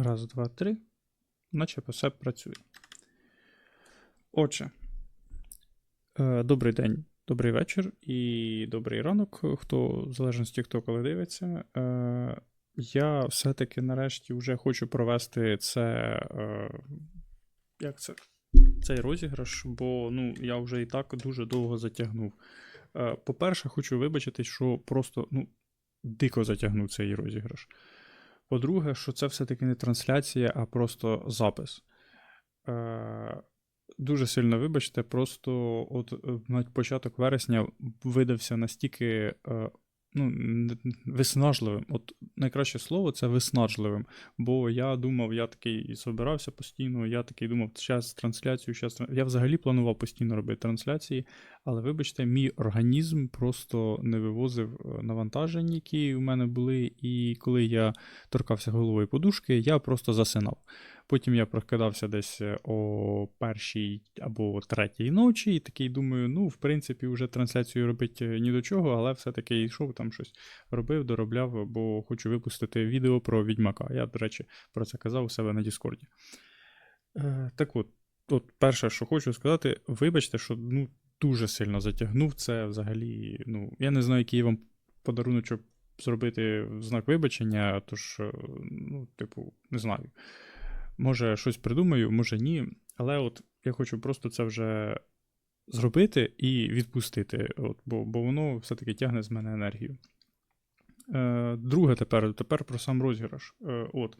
Раз, два, три. Наче все працює. Отже, е, добрий день, добрий вечір і добрий ранок, хто в залежності хто коли дивиться. Е, Я все-таки нарешті вже хочу провести це. е, Як це? Цей розіграш, бо ну, я вже і так дуже довго затягнув. По-перше, хочу вибачитись, що просто ну, дико затягнув цей розіграш. По-друге, що це все-таки не трансляція, а просто запис. Е, дуже сильно вибачте, просто от е, на початок вересня видався настільки е, ну, виснажливим. От найкраще слово це виснажливим. Бо я думав, я такий і собирався постійно, я такий думав, зараз трансляцію, зараз. Я взагалі планував постійно робити трансляції, але вибачте, мій організм просто не вивозив е, навантажень, які у мене були, і коли я торкався головою подушки, я просто засинав. Потім я прокидався десь е, о першій або третій ночі, і такий думаю, ну, в принципі, вже трансляцію робити ні до чого, але все-таки йшов там щось робив, доробляв, бо хочу випустити відео про Відьмака. Я, до речі, про це казав у себе на Діскорді. Е, так от, от перше, що хочу сказати, вибачте, що ну, дуже сильно затягнув це взагалі. Ну, я не знаю, який вам подаруночок зробити в знак вибачення, тож, е, ну, типу, не знаю. Може, щось придумаю, може ні. Але от я хочу просто це вже зробити і відпустити, от, бо, бо воно все-таки тягне з мене енергію. Е, друге тепер, тепер про сам розіграш. Е, от.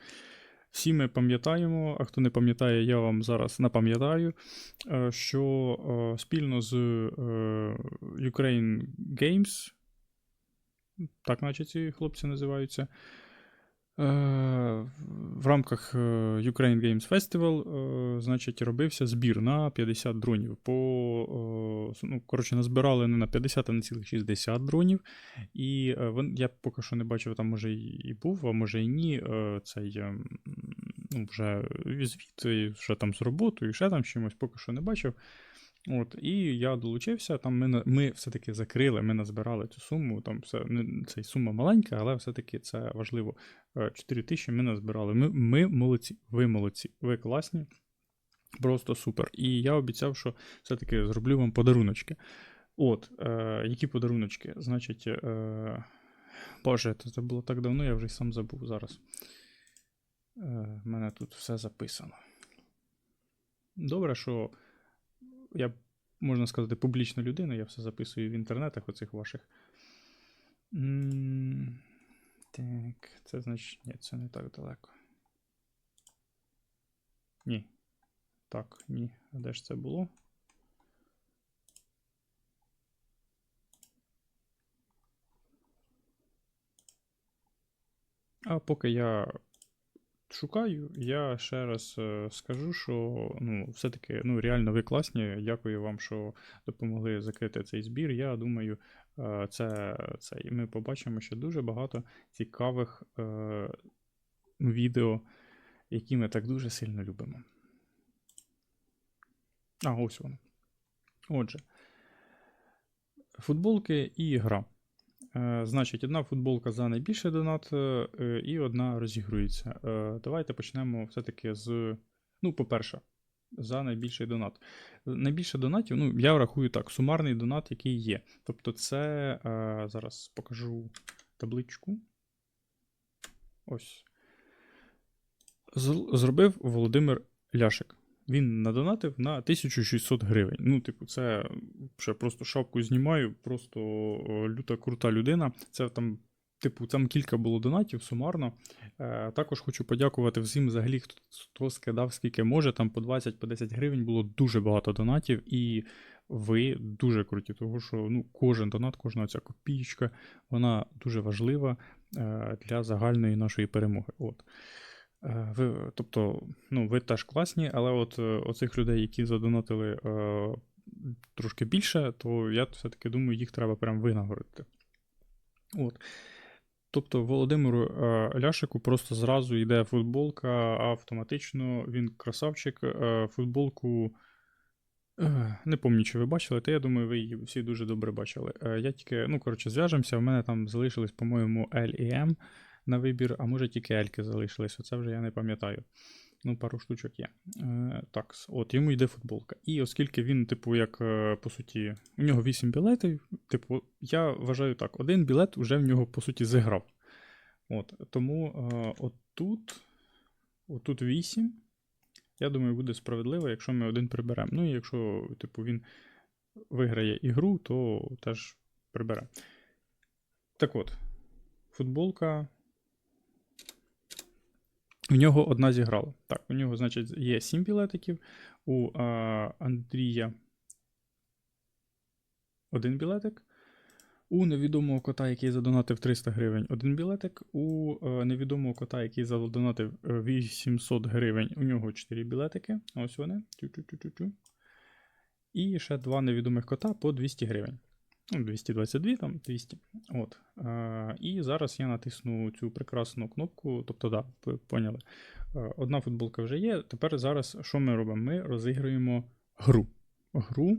Всі ми пам'ятаємо, а хто не пам'ятає, я вам зараз напам'ятаю, е, що е, спільно з е, Ukraine Games, так наче ці хлопці називаються, в рамках е, Ukraine Games Festival, е, значить, робився збір на 50 дронів. По, е, ну, коротше, назбирали не на 50, а на цілих 60 дронів. І е, я поки що не бачив, там може і був, а може і ні. е, Цей е, м, ну, вже звіт, вже там з роботою, і ще там чимось, поки що не бачив. От, і я долучився. Там ми, ми все-таки закрили, ми назбирали цю суму. Там все, не, ця сума маленька, але все-таки це важливо. 4 тисячі ми назбирали. Ми, ми молодці, ви молодці, ви класні. Просто супер. І я обіцяв, що все-таки зроблю вам подаруночки. От, е, які подаруночки? Значить, е, Боже, це, було так давно, я вже й сам забув зараз. Е, мене тут все записано. Добре, що я, можна сказати, публічна людина, я все записую в інтернетах оцих ваших. Так, це значить. Ні, це не так далеко. Ні. Так, ні. А де ж це було? А поки я шукаю, я ще раз е, скажу, що ну, все-таки ну, реально ви класні. Дякую вам, що допомогли закрити цей збір. Я думаю, е, це, це ми побачимо ще дуже багато цікавих е, відео, які ми так дуже сильно любимо. А, ось воно. Отже, футболки і гра. Е, Значить, одна футболка за найбільший донат е, і одна розігрується. Е, Давайте почнемо все-таки з. Ну, по-перше, за найбільший донат. Найбільше донатів, ну, я рахую так, сумарний донат, який є. Тобто, це зараз покажу табличку. Ось. Зробив Володимир Ляшик. Він надонатив на 1600 гривень. Ну, типу, це ще просто шапку знімаю, просто люта крута людина. Це там, типу, там кілька було донатів сумарно. Е, також хочу подякувати всім взагалі, хто, хто скидав скільки може, там по 20 по гривень було дуже багато донатів, і ви дуже круті, тому що ну, кожен донат, кожна ця копійка, вона дуже важлива е, для загальної нашої перемоги. От. Е, Ви, тобто, ну, ви теж класні, але от е, оцих людей, які задонатили е, трошки більше, то я все-таки думаю, їх треба прям винагородити. От. Тобто Володимиру е, Ляшику просто зразу йде футболка автоматично, він красавчик. Е, футболку. е, Не пам'ятаю, чи ви бачили, та я думаю, ви її всі дуже добре бачили. Я тільки, ну, коротше, зв'яжемося, в мене там залишились, по-моєму, L і M на вибір, а може тільки ельки залишились. Оце вже я не пам'ятаю. Ну, пару штучок є. Е, так, от йому йде футболка. І оскільки він, типу, як е, по суті, у нього 8 білетів, типу, я вважаю так, один білет вже в нього, по суті, зіграв. От, тому е, отут, отут 8. Я думаю, буде справедливо, якщо ми один приберемо. Ну і якщо, типу, він виграє ігру, то теж прибере. Так от, футболка. У нього одна зіграла. Так, у нього, значить, є 7 білетиків. У а, Андрія один білетик. У невідомого кота, який задонатив 300 гривень, один білетик. У е, невідомого кота, який задонатив е, 800 гривень, у нього 4 білетики. Ось вони. Тю-тю-тю-тю-тю. І ще два невідомих кота по 200 гривень. Ну, 222, там 200. От. Е, і зараз я натисну цю прекрасну кнопку. Тобто, да, поняли. Е, одна футболка вже є. Тепер зараз що ми робимо? Ми розіграємо гру. Гру.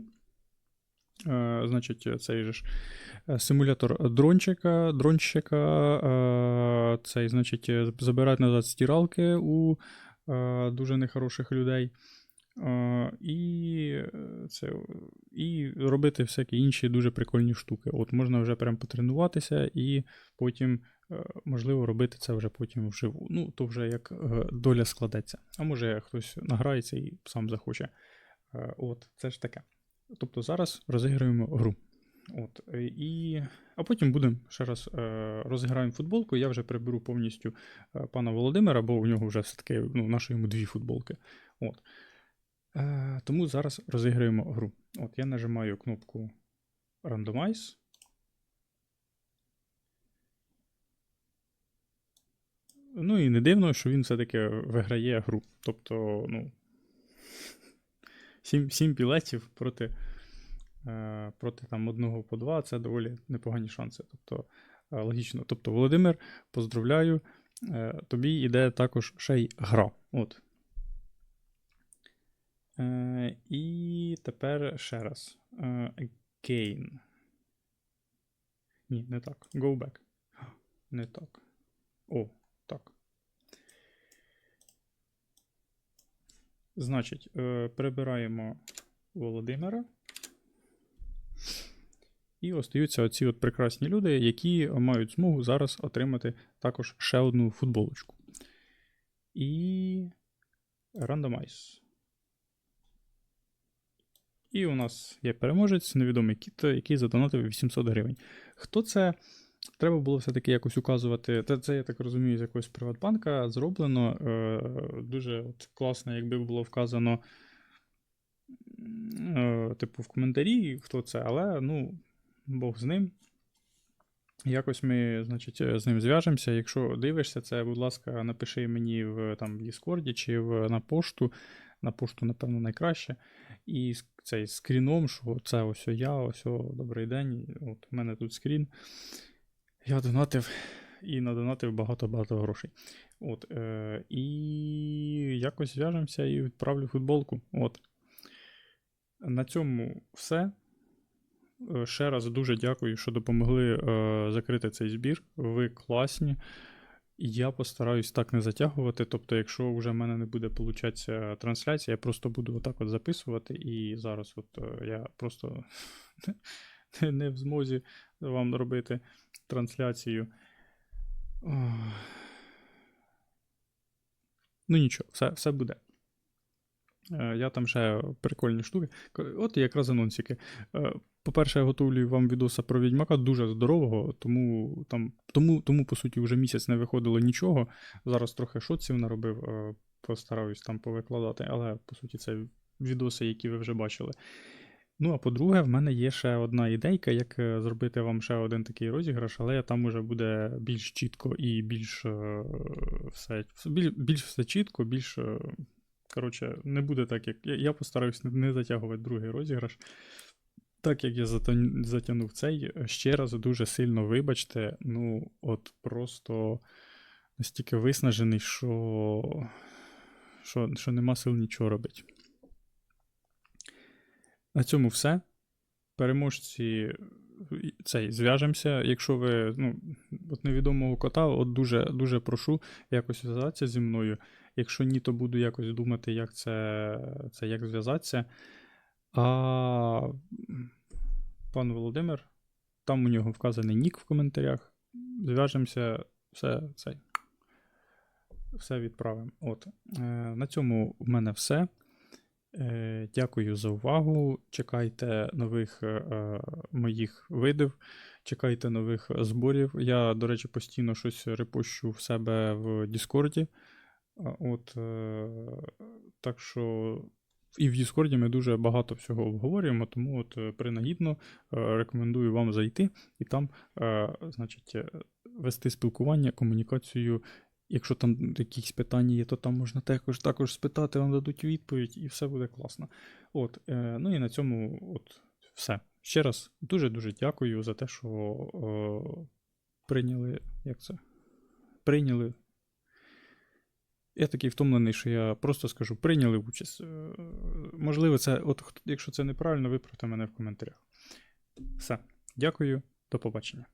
Е, значить, цей же ж симулятор дрончика, дронщика. Е, цей, значить, забирають назад стиралки у е, дуже нехороших людей. Е, і, е, це, і робити всякі інші дуже прикольні штуки. От можна вже прям потренуватися і потім, е, можливо, робити це вже потім вживу. Ну, то вже як е, доля складеться. А може хтось награється і сам захоче. Е, От, це ж таке. Тобто зараз розіграємо гру. От, е, і... А потім будемо ще раз е, розіграємо футболку. Я вже приберу повністю е, пана Володимира, бо у нього вже все-таки ну, наші йому дві футболки. От. Е, тому зараз розіграємо гру. От я нажимаю кнопку Randomize. Ну і не дивно, що він все-таки виграє гру. Тобто, ну. 7, 7 білетів проти, е, проти там одного по два це доволі непогані шанси. Тобто, е, логічно. Тобто, Володимир, поздравляю. Е, тобі йде також ще й гра. От. Е, і тепер ще раз. Е, again. Ні, не так. Go back. Не так. О, так. Значить, е, прибираємо Володимира. І остаються оці от прекрасні люди, які мають змогу зараз отримати також ще одну футболочку. І рандомайз. І у нас є переможець, невідомий кіт, який задонатив 800 гривень. Хто це? Треба було все-таки якось указувати. Це, це, я так розумію, з якогось Приватбанка зроблено. Е, Дуже от класно, якби було вказано, е, типу, в коментарі, хто це, але ну, Бог з ним. Якось ми, значить, з ним зв'яжемося. Якщо дивишся це, будь ласка, напиши мені в там, Discord чи в, на пошту. На пошту, напевно, найкраще. І цей скріном, що це ось я, ось добрий день. От у мене тут скрін. Я донатив і надонатив багато-багато грошей. От, е, І якось зв'яжемося і відправлю футболку. От. На цьому все. Е, Ще раз дуже дякую, що допомогли е, закрити цей збір. Ви класні. Я постараюсь так не затягувати. Тобто, якщо вже в мене не буде получатися трансляція, я просто буду отак от записувати. І зараз от е, я просто не в змозі вам робити трансляцію. Ну нічого, все, все буде. Е, Я там ще прикольні штуки. От якраз анонсики. Е, По-перше, я готовлю вам відоса про Відьмака дуже здорового, тому, там, тому, тому по суті, вже місяць не виходило нічого. Зараз трохи шотців наробив, е, постараюсь там повикладати, але по суті це відоси, які ви вже бачили. Ну, а по-друге, в мене є ще одна ідейка, як зробити вам ще один такий розіграш, але там уже буде більш чітко і більш все, біль- більш все чітко, більш. Коротше, не буде так, як. Я, постараюсь не затягувати другий розіграш. Так як я затягнув цей, ще раз дуже сильно вибачте. Ну, от просто настільки виснажений, що, що, що нема сил нічого робити. На цьому все. Переможці цей, зв'яжемося. Якщо ви ну, от невідомого кота, от дуже, дуже прошу якось зв'язатися зі мною. Якщо ні, то буду якось думати, як це, це як зв'язатися. А пан Володимир, там у нього вказаний нік в коментарях. Зв'яжемося, все цей. Все відправимо. От. Е, на цьому в мене все. Е, дякую за увагу. Чекайте нових е, моїх видів, чекайте нових зборів. Я, до речі, постійно щось репощу в себе в Діскорді. От, е, так що і в Діскорді ми дуже багато всього обговорюємо, тому от е, принагідно е, рекомендую вам зайти і там, значить, вести спілкування, комунікацію. Якщо там якісь питання є, то там можна також, також спитати, вам дадуть відповідь, і все буде класно. От, ну і на цьому от, все. Ще раз дуже-дуже дякую за те, що е, прийняли. Як це? Прийняли. Я такий втомлений, що я просто скажу, прийняли участь. Е, Можливо, це, от, якщо це неправильно, виправте мене в коментарях. Все. Дякую, до побачення.